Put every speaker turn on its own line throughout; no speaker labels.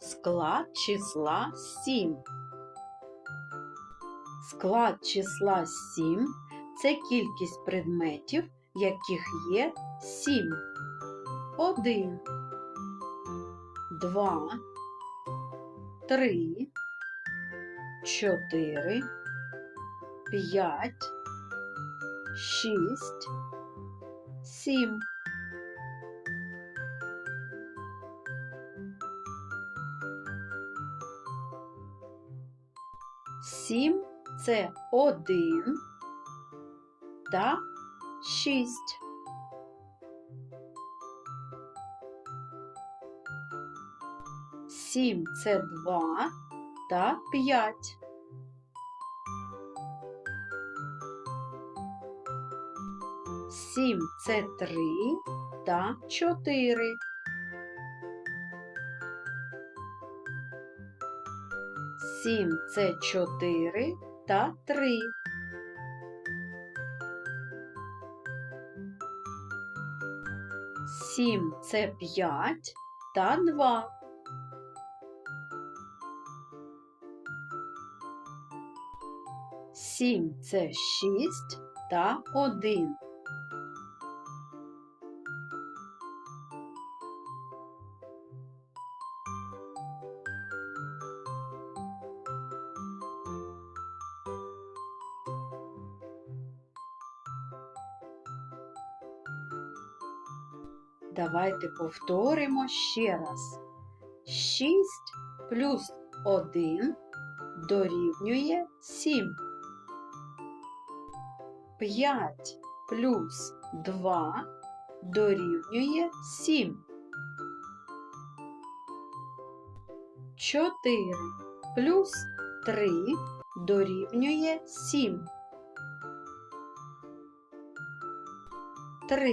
склад числа 7. Склад числа 7 це кількість предметів, яких є 7. 1, 2, 3, 4, 5, 6, 7. Сім це один та шість. Сім це два та п'ять. Сім це три та чотири. Сім це чотири та три. Сім це п'ять та два. Сім це шість та один. Давайте повторимо ще раз. 6 плюс 1 дорівнює 7. 5 плюс 2 дорівнює 7. 4 плюс 3 дорівнює 7. 3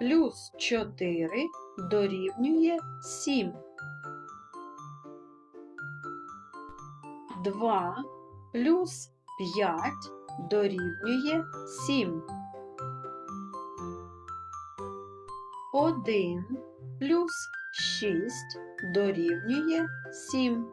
плюс 4 дорівнює 7. 2 плюс 5 дорівнює 7. 1 плюс 6 дорівнює 7.